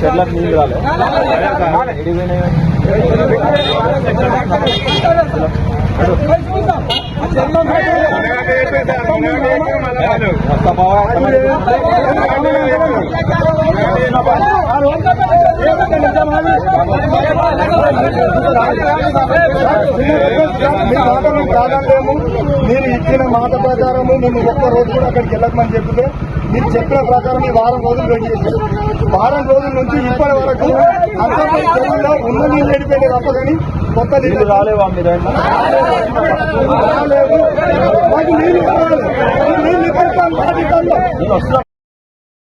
చెట్లకు నీళ్ళు రాలే మీరు ఇచ్చిన మాట ప్రకారము మేము ఒక్క రోజు కూడా అక్కడికి వెళ్ళకమని చెప్తే మీరు చెప్పిన ప్రకారం వారం రోజులు వెయిట్ చేశారు వారం రోజుల నుంచి ఇప్పటి వరకు అంతర్గత ఉన్న నీళ్ళు ఎడిపోయిన తప్ప కానీ కొత్త నీళ్ళు రాలేవా మీ దాంట్లో రాలేదు. నీళ్ళు నీళ్ళు